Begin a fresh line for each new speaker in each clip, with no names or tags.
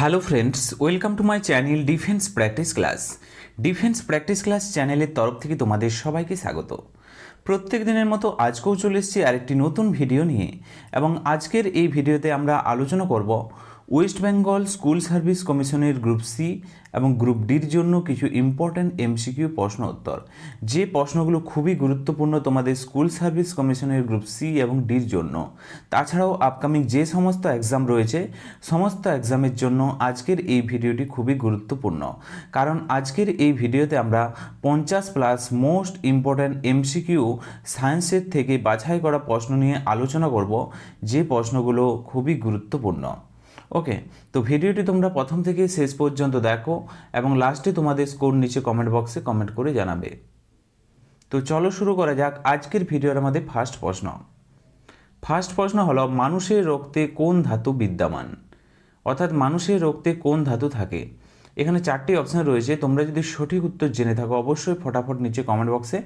Hello friends welcome to my channel defence practice class defence practice class চ্যানেলের তরফ থেকে তোমাদের সবাইকে স্বাগত। প্রত্যেক দিনের মতো আজকেও চলে এসেছি আরেকটি নতুন ভিডিও নিয়ে। এবং আজকের এই ভিডিওতে আমরা আলোচনা করব ওয়েস্ট বেঙ্গল স্কুল সার্ভিস কমিশনের গ্রুপ সি এবং গ্রুপ ডির জন্য কিছু ইম্পর্ট্যান্ট এমসিকিউ প্রশ্ন উত্তর। যে প্রশ্নগুলো খুবই গুরুত্বপূর্ণ তোমাদের স্কুল সার্ভিস কমিশনের গ্রুপ সি এবং ডির জন্য। তাছাড়াও আপকামিং যে সমস্ত এক্সাম রয়েছে, সমস্ত এক্সামের জন্য আজকের এই ভিডিওটি খুবই গুরুত্বপূর্ণ। কারণ আজকের এই ভিডিওতে আমরা পঞ্চাশ প্লাস মোস্ট ইম্পর্ট্যান্ট এমসিকিউ সায়েন্সের থেকে বাছাই করা প্রশ্ন নিয়ে আলোচনা করব। যে প্রশ্নগুলো খুবই গুরুত্বপূর্ণ। ওকে তো ভিডিওটি তোমরা প্রথম থেকে শেষ পর্যন্ত দেখো এবং লাস্টে তোমাদের স্কোর নিচে কমেন্ট বক্সে কমেন্ট করে জানাবে। তো চলো শুরু করা যাক আজকের ভিডিওর আমাদের ফার্স্ট প্রশ্ন। ফার্স্ট প্রশ্ন হলো, মানুষের রক্তে কোন ধাতু বিদ্যমান? অর্থাৎ মানুষের রক্তে কোন ধাতু থাকে? এখানে চারটি অপশন রয়েছে, তোমরা যদি সঠিক উত্তর জেনে থাকো, অবশ্যই ফটাফট নিচে কমেন্ট বক্সে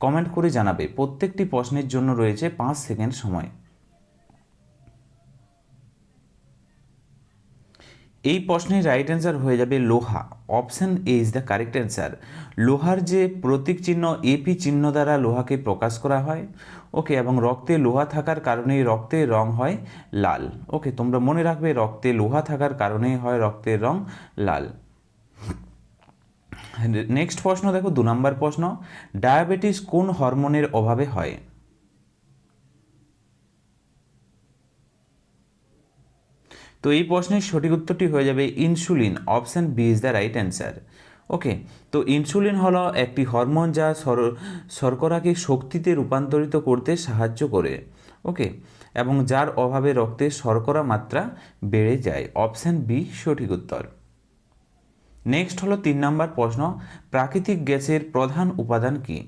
কমেন্ট করে জানাবে। প্রত্যেকটি প্রশ্নের জন্য রয়েছে পাঁচ সেকেন্ড সময়। এই প্রশ্নের রাইট অ্যান্সার হয়ে যাবে লোহা। Option A is the correct answer লোহার যে প্রতীক চিহ্ন এপি চিহ্ন দ্বারা লোহাকে প্রকাশ করা হয়। ওকে এবং রক্তে লোহা থাকার কারণেই রক্তের রং হয় লাল। ওকে তোমরা মনে রাখবে রক্তে লোহা থাকার কারণেই হয় রক্তের রং লাল। নেক্সট প্রশ্ন দেখো, দু নম্বর প্রশ্ন। ডায়াবেটিস কোন হরমোনের অভাবে হয়? তো এই প্রশ্নের সঠিক উত্তরটি হয়ে যাবে insulin, option B is the right answer. Okay, তো ইনসুলিন হলো একটি হরমোন যা শর্করাকে শক্তিতে রূপান্তরিত করতে সাহায্য করে। ওকে, এবং যার অভাবে রক্তে শর্করা মাত্রা বেড়ে যায়। অপশান বি, সঠিক উত্তর। নেক্সট হলো তিন নম্বর প্রশ্ন, প্রাকৃতিক গ্যাসের প্রধান উপাদান কি?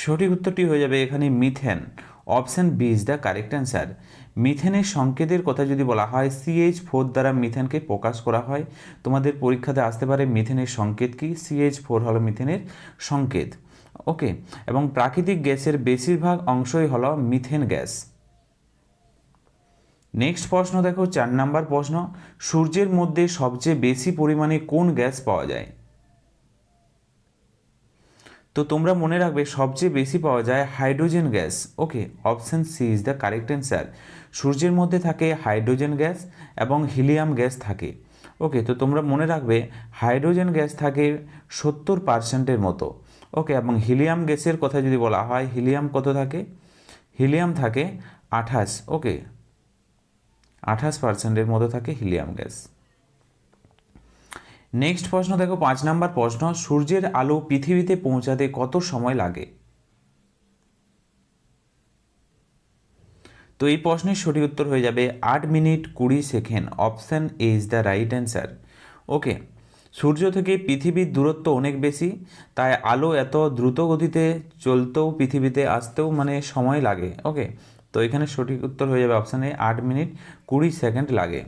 সঠিক উত্তরটি হয়ে যাবে এখানে methane. Option B is the correct answer. মিথেনের সংকেতের কথা যদি বলা হয় সিএইচ ফোর দ্বারা মিথেনকে প্রকাশ করা হয়। তোমাদের পরীক্ষাতে আসতে পারে মিথেনের সংকেত কি? সিএইচ ফোর হলো মিথেনের সংকেত। ওকে এবং প্রাকৃতিক গ্যাসের বেশিরভাগ অংশই হলো মিথেন গ্যাস। নেক্সট প্রশ্ন দেখো, চার নাম্বার প্রশ্ন। সূর্যের মধ্যে সবচেয়ে বেশি পরিমাণে কোন গ্যাস পাওয়া যায়? তো তোমরা মনে রাখবে, সবচেয়ে বেশি পাওয়া যায় hydrogen gas. Okay, option C is the correct answer. সূর্যের মধ্যে থাকে হাইড্রোজেন গ্যাস এবং হিলিয়াম গ্যাস থাকে। ওকে, তো তোমরা মনে রাখবে, হাইড্রোজেন গ্যাস থাকে সত্তর পার্সেন্টের মতো। ওকে, এবং হিলিয়াম গ্যাসের কথা যদি বলা হয়, হিলিয়াম কত থাকে? হিলিয়াম থাকে আঠাশ। ওকে, আঠাশ পার্সেন্টের মতো থাকে হিলিয়াম গ্যাস। নেক্সট প্রশ্ন, দেখো, পাঁচ নাম্বার প্রশ্ন, সূর্যের আলো পৃথিবীতে পৌঁছাতে কত সময় লাগে? তো এই প্রশ্নের সঠিক উত্তর হয়ে যাবে আট মিনিট কুড়ি second. Option A is the right answer okay সূর্য থেকে পৃথিবীর দূরত্ব অনেক বেশি, তাই আলো এত দ্রুত গতিতে চলতেও পৃথিবীতে আসতেও মানে সময় লাগে। ওকে তো এখানে সঠিক উত্তর হয়ে যাবে অপশানে আট মিনিট কুড়ি সেকেন্ড লাগে।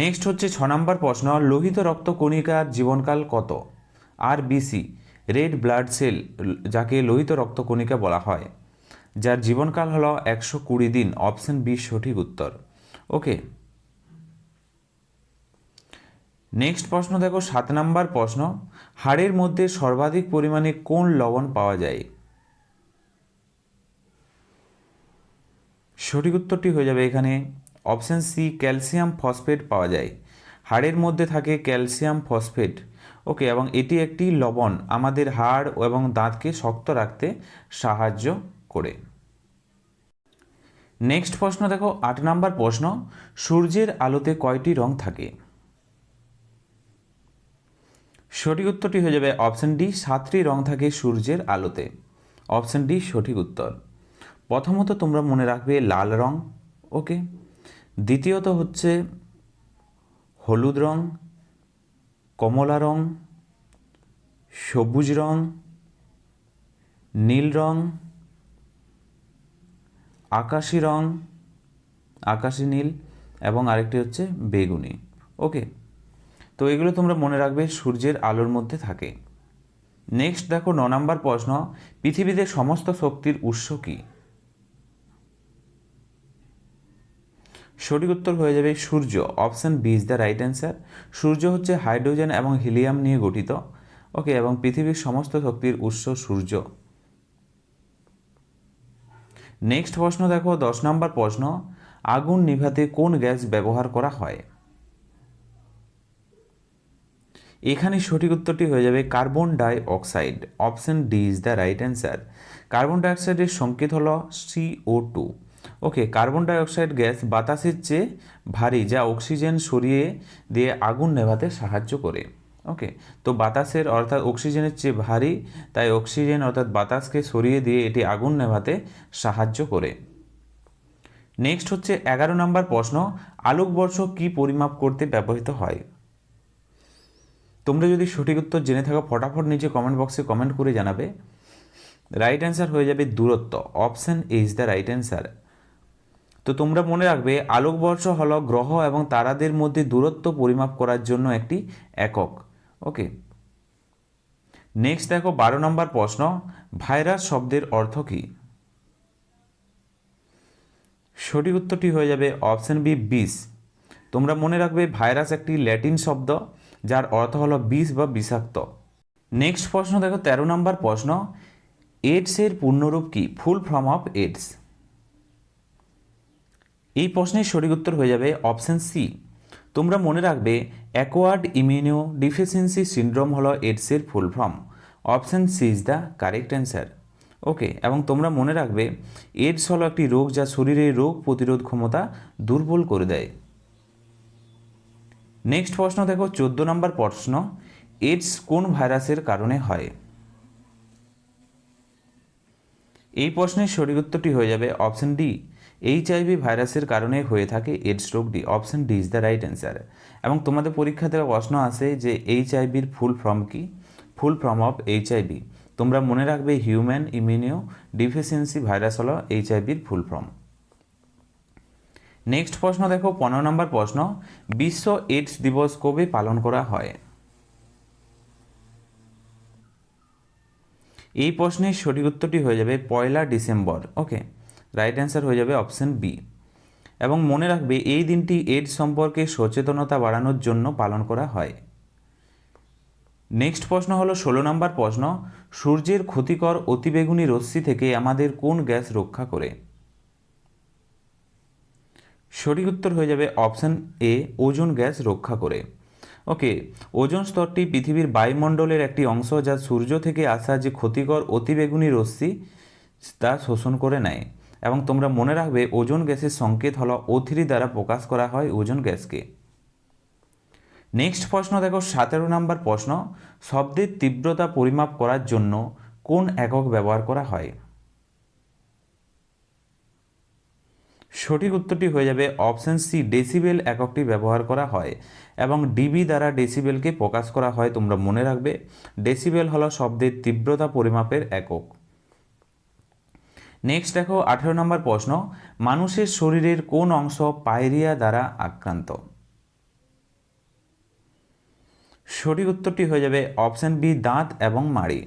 নেক্সট হচ্ছে ছ নম্বর প্রশ্ন, লোহিত রক্ত কণিকার জীবনকাল কত? R BC red blood cell যাকে লোহিত রক্ত কণিকা বলা হয়। যার জীবনকাল হলো একশো কুড়ি দিন অপশন বি সঠিক উত্তর। ওকে নেক্সট প্রশ্ন দেখো, সাত নম্বর প্রশ্ন, হাড়ের মধ্যে সর্বাধিক পরিমাণে কোন লবণ পাওয়া যায়? সঠিক উত্তরটি হয়ে যাবে এখানে অপশান সি, ক্যালসিয়াম ফসফেট পাওয়া যায়। হাড়ের মধ্যে থাকে ক্যালসিয়াম ফসফেট। ওকে এবং এটি একটি লবণ। আমাদের হাড় এবং দাঁতকে শক্ত রাখতে সাহায্য করে। নেক্সট প্রশ্ন দেখো, আট নাম্বার প্রশ্ন, সূর্যের আলোতে কয়টি রং থাকে? সঠিক উত্তরটি হয়ে যাবে অপশান ডি, সাতটি রং থাকে সূর্যের আলোতে। অপশান ডি, সঠিক উত্তর। প্রথমত তোমরা মনে রাখবে লাল রং ওকে দ্বিতীয়ত হচ্ছে হলুদ রং, কমলা রং, সবুজ রং, নীল রং, আকাশি রং, আকাশি নীল এবং আরেকটি হচ্ছে বেগুনি। ওকে? তো এগুলো তোমরা মনে রাখবে সূর্যের আলোর মধ্যে থাকে। নেক্সট দেখো ন নম্বর প্রশ্ন, পৃথিবীতে সমস্ত শক্তির উৎস কী? সঠিক উত্তর হয়ে যাবে সূর্য। Option B is the right answer. সূর্য হচ্ছে হাইড্রোজেন এবং হিলিয়াম নিয়ে গঠিত। ওকে, এবং পৃথিবীর সমস্ত শক্তির উৎস সূর্য। নেক্সট প্রশ্ন দেখো, দশ নম্বর প্রশ্ন, আগুন নিভাতে কোন গ্যাস ব্যবহার করা হয়? এখানে সঠিক উত্তরটি হয়ে যাবে carbon dioxide option D is the right answer. Carbon ডাইঅক্সাইডের সংকেত হলো CO two. Okay, carbon dioxide gas বাতাসের চেয়ে ভারী, যা অক্সিজেন সরিয়ে দিয়ে আগুন নেভাতে সাহায্য করে। ওকে, তো বাতাসের অর্থাৎ অক্সিজেনের চেয়ে ভারী, তাই অক্সিজেন অর্থাৎ বাতাসকে সরিয়ে দিয়ে এটি আগুন নেভাতে সাহায্য করে। নেক্সট হচ্ছে এগারো নম্বর প্রশ্ন, আলোকবর্ষ কি পরিমাপ করতে ব্যবহৃত হয়? তোমরা যদি সঠিক উত্তর জেনে থাকো, ফটাফট নিচে কমেন্ট বক্সে কমেন্ট করে জানাবে। রাইট অ্যান্সার হয়ে যাবে দূরত্ব। Option is the right answer তো তোমরা মনে রাখবে, আলোকবর্ষ হল গ্রহ এবং তারাদের মধ্যে দূরত্ব পরিমাপ করার জন্য একটি একক। ওকে। নেক্সট দেখো, বারো নম্বর প্রশ্ন, ভাইরাস শব্দের অর্থ কী? সঠিক উত্তরটি হয়ে যাবে অপশন বি, বিষ। তোমরা মনে রাখবে, ভাইরাস একটি ল্যাটিন শব্দ, যার অর্থ হলো বিষ বা বিষাক্ত। নেক্সট প্রশ্ন দেখো, তেরো নম্বর প্রশ্ন এডসের পূর্ণরূপ কি? ফুল ফর্ম অফ এডস এই প্রশ্নের সঠিক উত্তর হয়ে যাবে অপশন সি। তোমরা মনে রাখবে অ্যাকোয়ার্ড ইমিউনো ডিফিসিয়েন্সি সিন্ড্রোম হলো এডসের full form option C is the correct answer. Okay, এবং তোমরা মনে রাখবে এডস হলো একটি রোগ যা শরীরের রোগ প্রতিরোধ ক্ষমতা দুর্বল করে দেয়। নেক্সট প্রশ্ন দেখো, চোদ্দ নম্বর প্রশ্ন এডস কোন ভাইরাসের কারণে হয়? এই প্রশ্নের সঠিক উত্তরটি হয়ে যাবে অপশন ডি। এইচআইভি ভাইরাসের কারণে হয়ে থাকে এডস রোগটি option D is the right answer. এবং তোমাদের পরীক্ষা থেকে প্রশ্ন আসে যে এইচআইভির ফুল ফর্ম কি? ফুল ফর্ম অফ এইচআইভি তোমরা মনে রাখবে হিউম্যান ইমিউনিও ডিফিসিয়েন্সি ভাইরাস হলো এইচআইভির ফুল ফর্ম। নেক্সট প্রশ্ন দেখো, পনেরো নম্বর প্রশ্ন, বিশ্ব এইডস দিবস কবে পালন করা হয়? এই প্রশ্নের সঠিক উত্তরটি হয়ে যাবে পয়লা ডিসেম্বর, ওকে? রাইট অ্যান্সার হয়ে যাবে অপশন বি এবং মনে রাখবে এই দিনটি এইডস সম্পর্কে সচেতনতা বাড়ানোর জন্য পালন করা হয়। নেক্সট প্রশ্ন হলো ষোলো নম্বর প্রশ্ন, সূর্যের ক্ষতিকর অতিবেগুনি রশ্মি থেকে আমাদের কোন গ্যাস রক্ষা করে? সঠিক উত্তর হয়ে যাবে অপশান এ ওজন গ্যাস রক্ষা করে। ওকে ওজন স্তরটি পৃথিবীর বায়ুমণ্ডলের একটি অংশ যা সূর্য থেকে আসা যে ক্ষতিকর অতিবেগুনি রশ্মি তা শোষণ করে নেয়। এবং তোমরা মনে রাখবে, ওজন গ্যাসের সংকেত হলো ও দ্বারা প্রকাশ করা হয় ওজন গ্যাসকে। নেক্সট প্রশ্ন দেখো, সতেরো নম্বর প্রশ্ন, শব্দের তীব্রতা পরিমাপ করার জন্য কোন একক ব্যবহার করা হয়? সঠিক উত্তরটি হয়ে যাবে, অপশান সি ডেসিবেল এককটি ব্যবহার করা হয় এবং ডিবি দ্বারা ডেসিবেলকে প্রকাশ করা হয়, তোমরা মনে রাখবে। ডেসিবেল হলো শব্দের তীব্রতা পরিমাপের একক। নেক্সট দেখো, আঠেরো নম্বর প্রশ্ন, মানুষের শরীরের কোন অংশ পায়রিয়া দ্বারা আক্রান্ত? সঠিক উত্তরটি হয়ে যাবে অপশান বি, দাঁত এবং মাড়ি।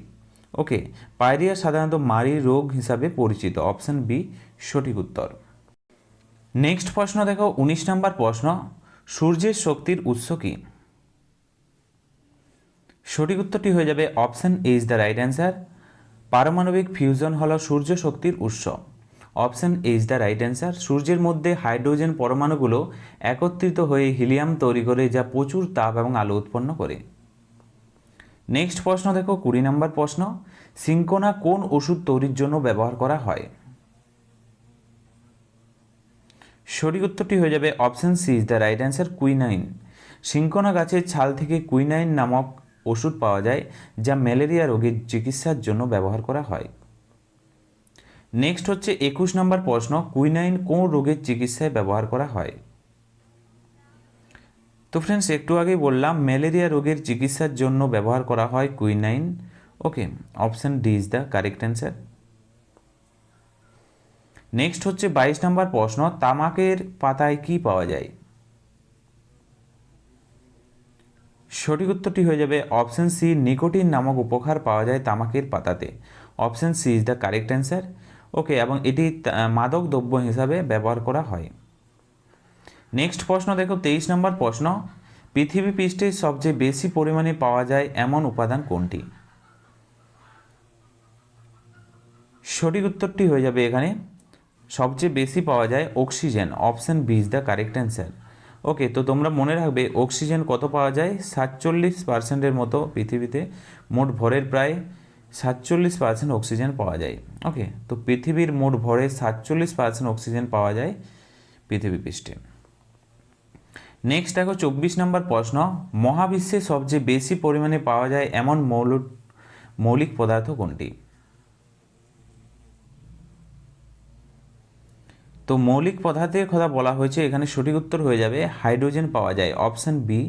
ওকে, পায়রিয়া সাধারণত মাড়ি রোগ হিসাবে পরিচিত। অপশান বি, সঠিক উত্তর। নেক্সট প্রশ্ন দেখো, উনিশ নম্বর প্রশ্ন, সূর্যের শক্তির উৎস কী? সঠিক উত্তরটি হয়ে যাবে option A is the right answer. পারমাণবিক ফিউশন হল সূর্য শক্তির উৎস। Option A is the right answer সূর্যের মধ্যে হাইড্রোজেন পরমাণুগুলো একত্রিত হয়ে হিলিয়াম তৈরি করে, যা প্রচুর তাপ এবং আলো উৎপন্ন করে। নেক্সট প্রশ্ন দেখো, কুড়ি নম্বর প্রশ্ন, সিঙ্কোনা কোন ওষুধ তৈরির জন্য ব্যবহার করা হয়? সঠিক উত্তরটি হয়ে যাবে option C is the right answer quinine cinchona গাছের ছাল থেকে কুইনাইন নামক ওষুধ পাওয়া যায় যা ম্যালেরিয়া রোগের চিকিৎসার জন্য ব্যবহার করা হয়। নেক্সট হচ্ছে একুশ নম্বর প্রশ্ন, কুইনাইন কোন রোগের চিকিৎসায় ব্যবহার করা হয়? তো ফ্রেন্ডস একটু আগেই বললাম, ম্যালেরিয়া রোগের চিকিৎসার জন্য ব্যবহার করা হয় quinine. Okay option D is the correct answer next হচ্ছে বাইশ নম্বর প্রশ্ন, তামাকের পাতায় কি পাওয়া যায়? সঠিক উত্তরটি হয়ে যাবে অপশন সি, নিকোটিন নামক উপকার পাওয়া যায় তামাকের পাতাতে। Option C is the correct answer. Okay, এবং এটি মাদক দ্রব্য হিসাবে ব্যবহার করা হয়। নেক্সট প্রশ্ন দেখো, তেইশ নম্বর প্রশ্ন। পৃথিবী পৃষ্ঠে সবচেয়ে বেশি পরিমাণে পাওয়া যায় এমন উপাদান কোনটি? সঠিক উত্তরটি হয়ে যাবে এখানে। সবচেয়ে বেশি পাওয়া যায় oxygen. Option B is the correct answer. Okay তো তোমরা মনে রাখবে অক্সিজেন কত পাওয়া যায়? সাতচল্লিশ পার্সেন্টের মতো পৃথিবীতে। মোট ভরের প্রায় সাতচল্লিশ পার্সেন্ট অক্সিজেন পাওয়া যায়। ওকে তো পৃথিবীর মোট ভরে সাতচল্লিশ পার্সেন্ট অক্সিজেন পাওয়া যায় পৃথিবী পৃষ্ঠে। নেক্সট দেখো চব্বিশ নম্বর প্রশ্ন। মহাবিশ্বে সবচেয়ে বেশি পরিমাণে পাওয়া যায় এমন মৌল মৌলিক পদার্থ কোনটি? তো মৌলিক পদার্থের কথা বলা হয়েছে, এখানে সঠিক উত্তর হয়ে যাবে, হাইড্রোজেন পাওয়া যায়। অপশান বি,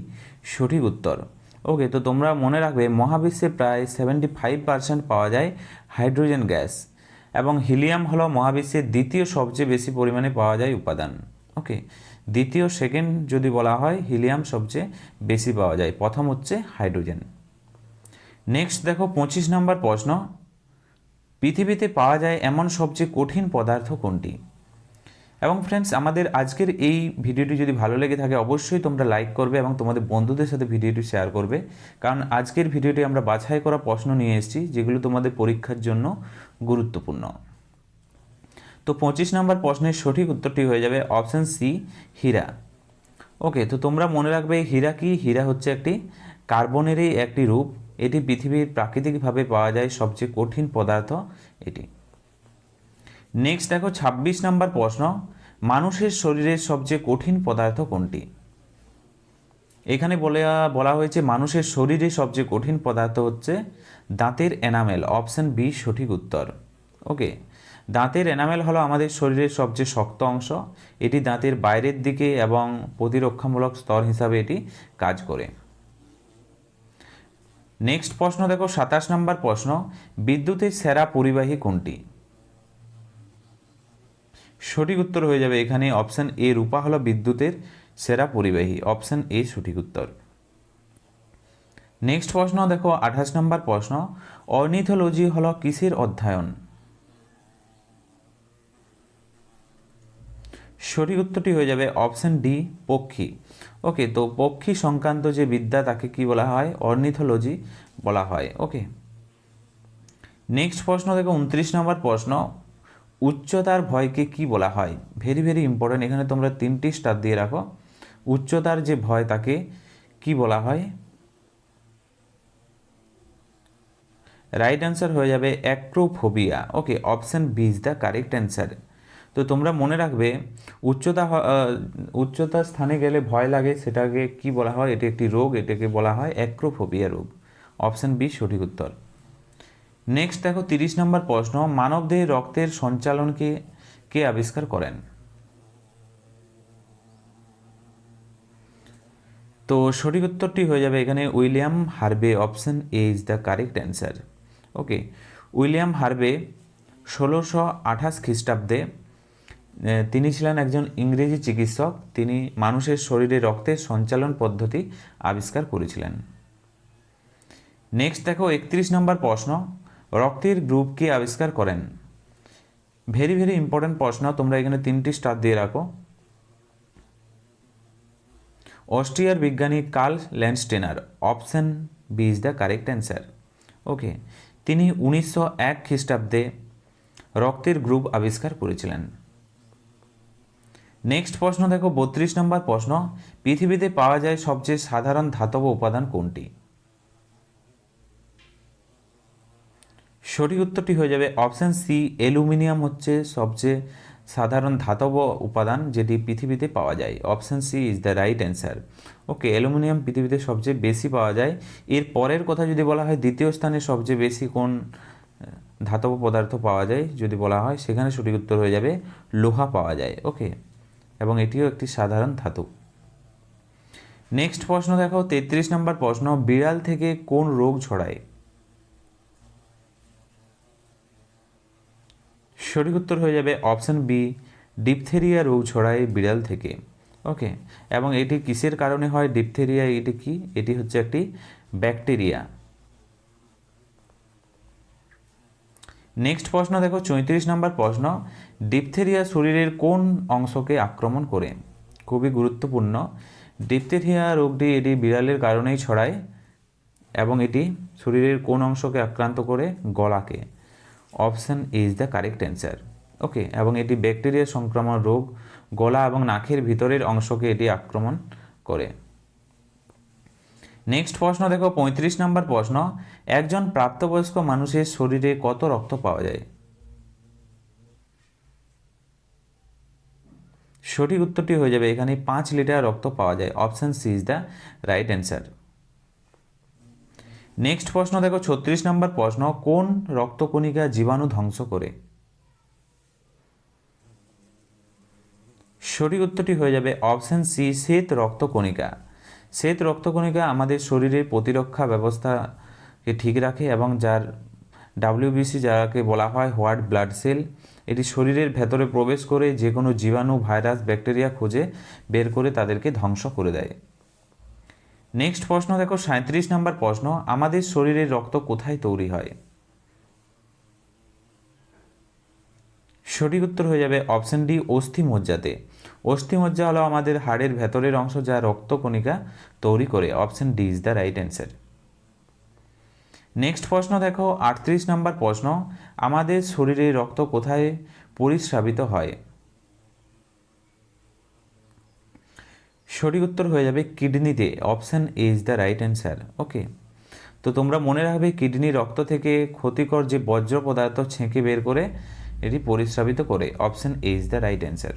সঠিক উত্তর। ওকে, তো তোমরা মনে রাখবে, মহাবিশ্বে প্রায় সেভেন্টি ফাইভ পার্সেন্ট পাওয়া যায় হাইড্রোজেন গ্যাস এবং হিলিয়াম হলো মহাবিশ্বের দ্বিতীয় সবচেয়ে বেশি পরিমাণে পাওয়া যায় উপাদান। ওকে, দ্বিতীয় সেকেন্ড যদি বলা হয়, হিলিয়াম সবচেয়ে বেশি পাওয়া যায়। প্রথম হচ্ছে হাইড্রোজেন। নেক্সট দেখো, পঁচিশ নম্বর প্রশ্ন। পৃথিবীতে পাওয়া যায় এমন সবচেয়ে কঠিন পদার্থ কোনটি? এবং ফ্রেন্ডস আমাদের আজকের এই ভিডিওটি যদি ভালো লেগে থাকে, অবশ্যই তোমরা লাইক করবে এবং তোমাদের বন্ধুদের সাথে ভিডিওটি শেয়ার করবে। কারণ আজকের ভিডিওটি আমরা বাছাই করা প্রশ্ন নিয়ে এসেছি, যেগুলো তোমাদের পরীক্ষার জন্য গুরুত্বপূর্ণ। তো পঁচিশ নম্বর প্রশ্নের সঠিক উত্তরটি হয়ে যাবে অপশান সি হীরা। ওকে তো তোমরা মনে রাখবে, হীরা কি? হীরা হচ্ছে একটি কার্বনেরই একটি রূপ। এটি পৃথিবীর প্রাকৃতিকভাবে পাওয়া যায় সবচেয়ে কঠিন পদার্থ এটি। নেক্সট দেখো, ছাব্বিশ নম্বর প্রশ্ন। মানুষের শরীরের সবচেয়ে কঠিন পদার্থ কোনটি? এখানে বলে, বলা হয়েছে, মানুষের শরীরে সবচেয়ে কঠিন পদার্থ হচ্ছে দাঁতের এনামেল অপশন বি সঠিক উত্তর। ওকে দাঁতের এনামেল হলো আমাদের শরীরের সবচেয়ে শক্ত অংশ। এটি দাঁতের বাইরের দিকে এবং প্রতিরক্ষামূলক স্তর হিসাবে এটি কাজ করে। নেক্সট প্রশ্ন দেখো, সাতাশ নম্বর প্রশ্ন। বিদ্যুতের সেরা পরিবাহী কোনটি? সঠিক উত্তর হয়ে যাবে এখানে। অপশান এ রূপা হলো বিদ্যুতের সেরা পরিবাহী। অপশান এ সঠিক উত্তর। নেক্সট প্রশ্ন, দেখো, আঠাশ নম্বর প্রশ্ন। অর্নিথোলজি হলো কিসের অধ্যয়ন? সঠিক উত্তরটি হয়ে যাবে অপশান ডি, পক্ষী। ওকে, তো পক্ষী সংক্রান্ত যে বিদ্যা, তাকে কি বলা হয়? অর্নিথোলজি বলা হয়। ওকে। নেক্সট প্রশ্ন, দেখো, উনত্রিশ নম্বর প্রশ্ন। উচ্চতার ভয়কে কি বলা হয়? ভেরি ভেরি ইম্পর্টেন্ট এখানে তোমরা তিনটি স্টার দিয়ে রাখো। উচ্চতার যে ভয়, তাকে কি বলা হয়? রাইট অ্যান্সার হয়ে যাবে acrophobia okay option B is the correct answer তো তোমরা মনে রাখবে, উচ্চতা উচ্চতার স্থানে গেলে ভয় লাগে, সেটাকে কি বলা হয়? এটি একটি রোগ, এটাকে বলা হয় অ্যাক্রোফোবিয়া রোগ। অপশান বি সঠিক উত্তর। নেক্সট দেখো, তিরিশ নম্বর প্রশ্ন মানবদেহে রক্তের সঞ্চালনকে কে আবিষ্কার করেন? তো সঠিক উত্তরটি হয়ে যাবে এখানে William Harvey option A is the correct answer okay William Harvey ষোলোশো আঠাশ খ্রিস্টাব্দে তিনি ছিলেন একজন ইংরেজি চিকিৎসক, তিনি মানুষের শরীরে রক্তের সঞ্চালন পদ্ধতি আবিষ্কার করেছিলেন। নেক্সট দেখো, একত্রিশ নম্বর প্রশ্ন রক্তের গ্রুপ গ্রুপকে আবিষ্কার করেন। ভেরি ভেরি ইম্পর্ট্যান্ট প্রশ্ন, তোমরা এখানে তিনটি স্টার দিয়ে রাখো। অস্ট্রিয়ার বিজ্ঞানী Karl Landsteiner, option B is the correct answer okay তিনি উনিশশো এক খ্রিস্টাব্দে রক্তের গ্রুপ আবিষ্কার করেছিলেন। নেক্সট প্রশ্ন দেখো, বত্রিশ নম্বর প্রশ্ন, পৃথিবীতে পাওয়া যায় সবচেয়ে সাধারণ ধাতব উপাদান কোনটি? সঠিক উত্তরটি হয়ে যাবে অপশান সি, অ্যালুমিনিয়াম হচ্ছে সবচেয়ে সাধারণ ধাতব উপাদান যেটি পৃথিবীতে পাওয়া যায়। Option C is the right answer. Okay, aluminium পৃথিবীতে সবচেয়ে বেশি পাওয়া যায়। এর পরের কথা যদি বলা হয়, দ্বিতীয় স্থানে সবচেয়ে বেশি কোন ধাতব পদার্থ পাওয়া যায় যদি বলা হয়, সেখানে সঠিক উত্তর হয়ে যাবে লোহা পাওয়া যায়। ওকে, এবং এটিও একটি সাধারণ ধাতু। নেক্সট প্রশ্ন দেখো, তেত্রিশ নম্বর প্রশ্ন, বিড়াল থেকে কোন রোগ ছড়ায়? সঠিক উত্তর হয়ে যাবে অপশান বি, ডিপথেরিয়া রোগ ছড়ায় বিড়াল থেকে। ওকে, এবং এটি কিসের কারণে হয়? ডিপথেরিয়া এটি কি? এটি হচ্ছে একটি ব্যাকটেরিয়া। নেক্সট প্রশ্ন, দেখো চৌত্রিশ নম্বর প্রশ্ন। ডিপথেরিয়া শরীরের কোন অংশকে আক্রমণ করে? খুবই গুরুত্বপূর্ণ। ডিপথেরিয়া রোগটি এটি বিড়ালের কারণেই ছড়ায় এবং এটি শরীরের কোন অংশকে আক্রান্ত করে? গলাকে। Option is the correct answer okay এবং এটি ব্যাকটেরিয়া সংক্রমণ রোগ, গলা এবং নাকের ভিতরের অংশকে এটি আক্রমণ করে। নেক্সট প্রশ্ন, দেখো, পঁয়ত্রিশ নম্বর প্রশ্ন, একজন প্রাপ্তবয়স্ক মানুষের শরীরে কত রক্ত পাওয়া যায়? সঠিক উত্তরটি হয়ে যাবে, এখানে পাঁচ লিটার রক্ত পাওয়া যায়। Option C is the right answer next প্রশ্ন, দেখো, ছত্রিশ নম্বর প্রশ্ন, কোন রক্তকণিকা জীবাণু ধ্বংস করে? সঠিক উত্তরটি হয়ে যাবে অপশান সি, শ্বেত রক্তকণিকা। শ্বেত রক্তকণিকা আমাদের শরীরের প্রতিরক্ষা ব্যবস্থাকে ঠিক রাখে এবং যার ডাব্লিউবিসি, যাকে বলা হয় হোয়াইট ব্লাড সেল, এটি শরীরের ভেতরে প্রবেশ করে যে কোনো জীবাণু, ভাইরাস, ব্যাকটেরিয়া খুঁজে বের করে তাদেরকে ধ্বংস করে দেয়। নেক্সট প্রশ্ন, দেখো সাঁত্রিশ নম্বর প্রশ্ন, আমাদের শরীরের রক্ত কোথায় তৈরি হয়? সঠিক উত্তর হয়ে যাবে অপশন ডি, অস্থিমজ্জাতে। অস্থিমজ্জা হলো আমাদের হাড়ের ভেতরের অংশ যা রক্তকণিকা তৈরি করে। Option D is the right answer. Next প্রশ্ন, দেখো, আটত্রিশ নম্বর প্রশ্ন, আমাদের শরীরে রক্ত কোথায় পরিস্রাবিত হয়? সঠিক উত্তর হয়ে যাবে কিডনিতে। Option A is the right answer okay তো তোমরা মনে রাখবে কিডনি রক্ত থেকে ক্ষতিকর যে বজ্র পদার্থ ছেঁকে বের করে, এটি পরিস্রাবিত করে। Option A is the right answer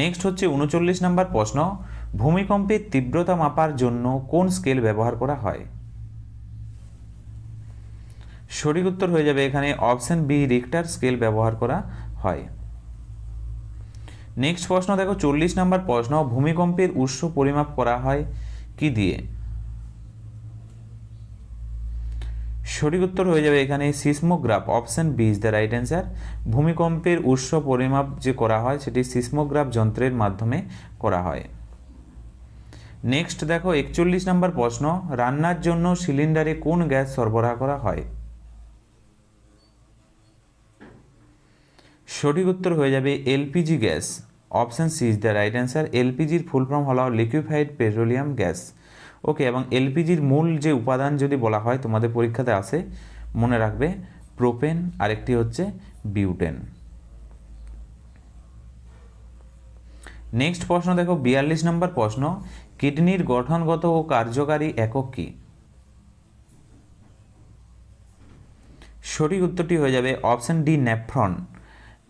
next হচ্ছে উনচল্লিশ নম্বর প্রশ্ন। ভূমিকম্পের তীব্রতা মাপার জন্য কোন স্কেল ব্যবহার করা হয়? সঠিক উত্তর হয়ে যাবে এখানে অপশান বি রিক্টার স্কেল ব্যবহার করা হয়। নেক্সট প্রশ্ন, দেখো, চল্লিশ নম্বর প্রশ্ন, ভূমিকম্পের উৎস পরিমাপ করা হয় কি দিয়ে? সঠিক উত্তর হয়ে যাবে এখানে seismograph, option B is the right answer. ভূমিকম্পের উৎস পরিমাপ যে করা হয়, সেটি সিসমোগ্রাফ যন্ত্রের মাধ্যমে করা হয়। নেক্সট দেখো, একচল্লিশ নম্বর প্রশ্ন, রান্নার জন্য সিলিন্ডারে কোন গ্যাস সরবরাহ করা হয়? সঠিক উত্তর হয়ে যাবে LPG gas. Option C is the right answer. এলপিজির full form হলো লিকুইফাইড পেট্রোলিয়াম গ্যাস। ওকে, এবং এলপিজির মূল যে উপাদান যদি বলা হয়, তোমাদের পরীক্ষাতে আসে মনে রাখবে প্রোপেন, আরেকটি হচ্ছে বিউটেন। নেক্সট প্রশ্ন দেখো, বিয়াল্লিশ নম্বর প্রশ্ন, কিডনির গঠনগত ও কার্যকারী একক কী? সঠিক উত্তরটি হয়ে যাবে অপশান ডি নেফ্রন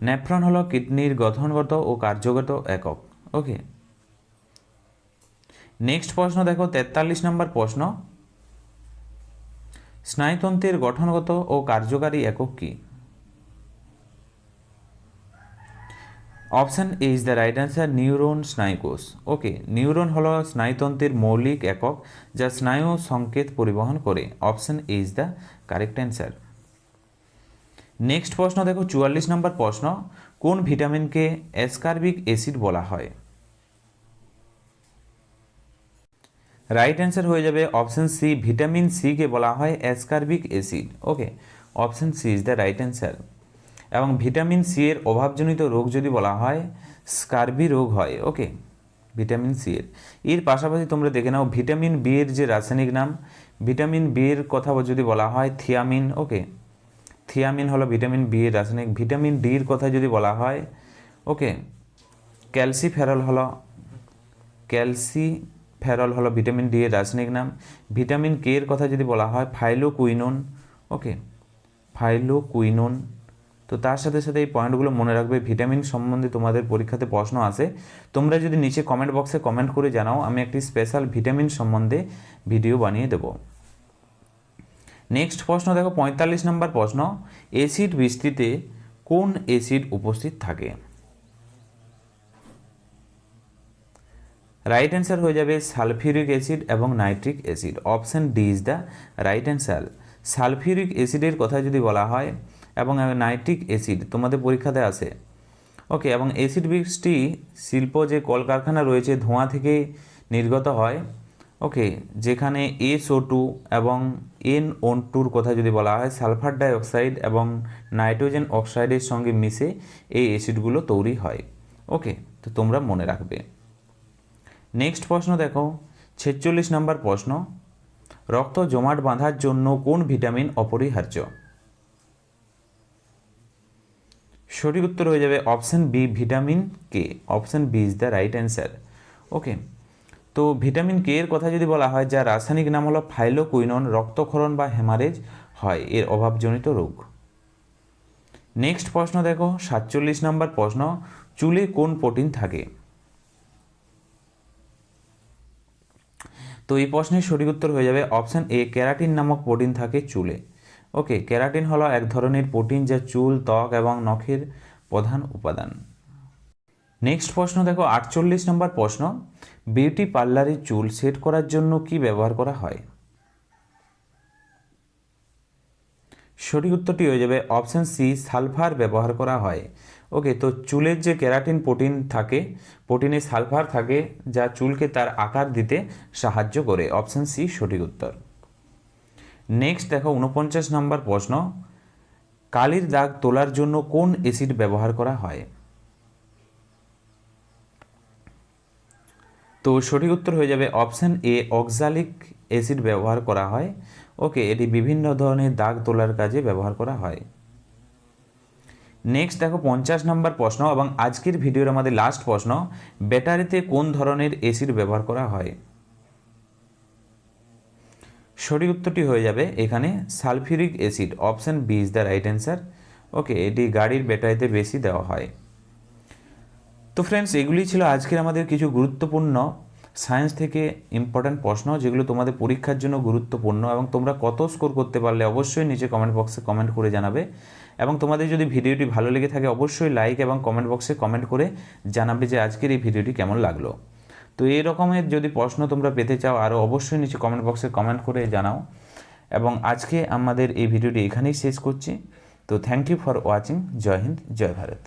নেফ্রন হলো কিডনির গঠনগত ও কার্যগত একক। ওকে নেক্সট প্রশ্ন দেখো, তেতাল্লিশ নম্বর প্রশ্ন। স্নায়ুতন্ত্রের গঠনগত ও কার্যকারী একক কী? Option A is the right answer neuron স্নায়ুকোষ okay neuron হলো স্নায়ুতন্ত্রের মৌলিক একক যা স্নায়ু সংকেত পরিবহন করে। Option A is the correct answer next প্রশ্ন, দেখো চুয়াল্লিশ নম্বর প্রশ্ন, কোন ভিটামিনকে অ্যাসকার্বিক অ্যাসিড বলা হয়? রাইট অ্যান্সার হয়ে যাবে অপশন সি ভিটামিন সিকে বলা হয় ascorbic acid okay option C is the right answer এবং ভিটামিন সি এর অভাবজনিত রোগ যদি বলা হয় স্কার্বি রোগ হয় ওকে ভিটামিন সি এর। এর পাশাপাশি তোমরা দেখে নাও ভিটামিন বি এর যে রাসায়নিক নাম ভিটামিন বি এর কথা যদি বলা হয় থিয়ামিন ওকে থিয়ামিন হলো ভিটামিন বি এর রাসায়নিক। ভিটামিন ডির কথা যদি বলা হয়, ওকে, ক্যালসিফেরল হলো ক্যালসি ফেরল হলো ভিটামিন ডি এর রাসায়নিক নাম। ভিটামিন কে এর কথা যদি বলা হয়, ফাইলোকুইনোন, ওকে, ফাইলোকুইনোন। তো তার সাথে সাথে এই পয়েন্টগুলো মনে রাখবে, ভিটামিন সম্বন্ধে তোমাদের পরীক্ষাতে প্রশ্ন আসে তোমরা যদি নিচে কমেন্ট বক্সে কমেন্ট করে জানাও, আমি একটি স্পেশাল ভিটামিন সম্বন্ধে ভিডিও বানিয়ে দেবো। নেক্সট প্রশ্ন, দেখো, পঁয়তাল্লিশ নম্বর প্রশ্ন। অ্যাসিড বৃষ্টিতে কোন অ্যাসিড উপস্থিত থাকে? রাইট অ্যান্সার হয়ে যাবে সালফিউরিক অ্যাসিড এবং nitric acid option D is the right answer sulphuric অ্যাসিডের কথা যদি বলা হয়, এবং নাইট্রিক অ্যাসিড তোমাদের পরীক্ষাতে আসে ওকে এবং অ্যাসিড বৃষ্টি শিল্প যে কলকারখানা রয়েছে, ধোঁয়া থেকে নির্গত হয় ওকে, যেখানে এসও টু এবং এন ওন টুর কথা যদি বলা হয়, সালফার ডাইঅক্সাইড এবং নাইট্রোজেন অক্সাইডের সঙ্গে মিশে এই অ্যাসিডগুলো তৈরি হয়। ওকে, তো তোমরা মনে রাখবে। নেক্সট প্রশ্ন দেখো। ছেচল্লিশ নম্বর প্রশ্ন। রক্ত জমাট বাঁধার জন্য কোন ভিটামিন অপরিহার্য? সঠিক উত্তর হয়ে যাবে option B vitamin K option B is the right answer okay তো ভিটামিন কে এর কথা যদি বলা হয় যার রাসায়নিক নাম হলো ফাইলোকুইনন, রক্তক্ষরণ বা হেমারেজ হয়, এর অভাবজনিত রোগ। নেক্সট প্রশ্ন দেখো, সাতচল্লিশ নম্বর প্রশ্ন, চুলে কোন প্রোটিন থাকে? তো এই প্রশ্নের সঠিক উত্তর হয়ে যাবে অপশান এ, ক্যারাটিন নামক প্রোটিন থাকে চুলে। ওকে, ক্যারাটিন হলো এক ধরনের প্রোটিন যা চুল, ত্বক এবং নখের প্রধান উপাদান। নেক্সট প্রশ্ন দেখো, আটচল্লিশ নম্বর প্রশ্ন বিউটি পার্লারে চুল সেট করার জন্য কি ব্যবহার করা হয়? সঠিক উত্তরটি হয়ে যাবে অপশান সি, সালফার ব্যবহার করা হয়। ওকে, তো চুলের যে ক্যারাটিন প্রোটিন থাকে, প্রোটিনে সালফার থাকে, যা চুলকে তার আকার দিতে সাহায্য করে। অপশান সি, সঠিক উত্তর। নেক্সট দেখো উনপঞ্চাশ নম্বর প্রশ্ন। কালির দাগ তোলার জন্য কোন অ্যাসিড ব্যবহার করা হয়? তো সঠিক উত্তর হয়ে যাবে অপশান এ অক্সালিক অ্যাসিড ব্যবহার করা হয়। ওকে, এটি বিভিন্ন ধরনের দাগ তোলার কাজে ব্যবহার করা হয়। নেক্সট দেখো পঞ্চাশ নম্বর প্রশ্ন এবং আজকের ভিডিওর আমাদের লাস্ট প্রশ্ন, ব্যাটারিতে কোন ধরনের অ্যাসিড ব্যবহার করা হয়? সঠিক উত্তরটি হয়ে যাবে এখানে sulphuric acid option B is the right answer okay, এটি গাড়ির ব্যাটারিতে বেশি দেওয়া হয়। তো ফ্রেন্ডস এগুলি ছিল আজকের আমাদের কিছু গুরুত্বপূর্ণ সায়েন্স থেকে ইম্পর্ট্যান্ট প্রশ্ন, যেগুলো তোমাদের পরীক্ষার জন্য গুরুত্বপূর্ণ এবং তোমরা কত স্কোর করতে পারলে অবশ্যই নিচে কমেন্ট বক্সে কমেন্ট করে জানাবে। এবং তোমাদের যদি ভিডিওটি ভালো লেগে থাকে, অবশ্যই লাইক এবং কমেন্ট বক্সে কমেন্ট করে জানাবে যে আজকের এই ভিডিওটি কেমন লাগল। তো এই রকমের যদি প্রশ্ন তোমরা পেতে চাও, আরও অবশ্যই নিচে কমেন্ট বক্সে কমেন্ট করে জানাও। এবং আজকে আমাদের এই ভিডিওটি এখানেই শেষ করছি। তো থ্যাংক ইউ ফর ওয়াচিং জয় হিন্দ, জয় ভারত।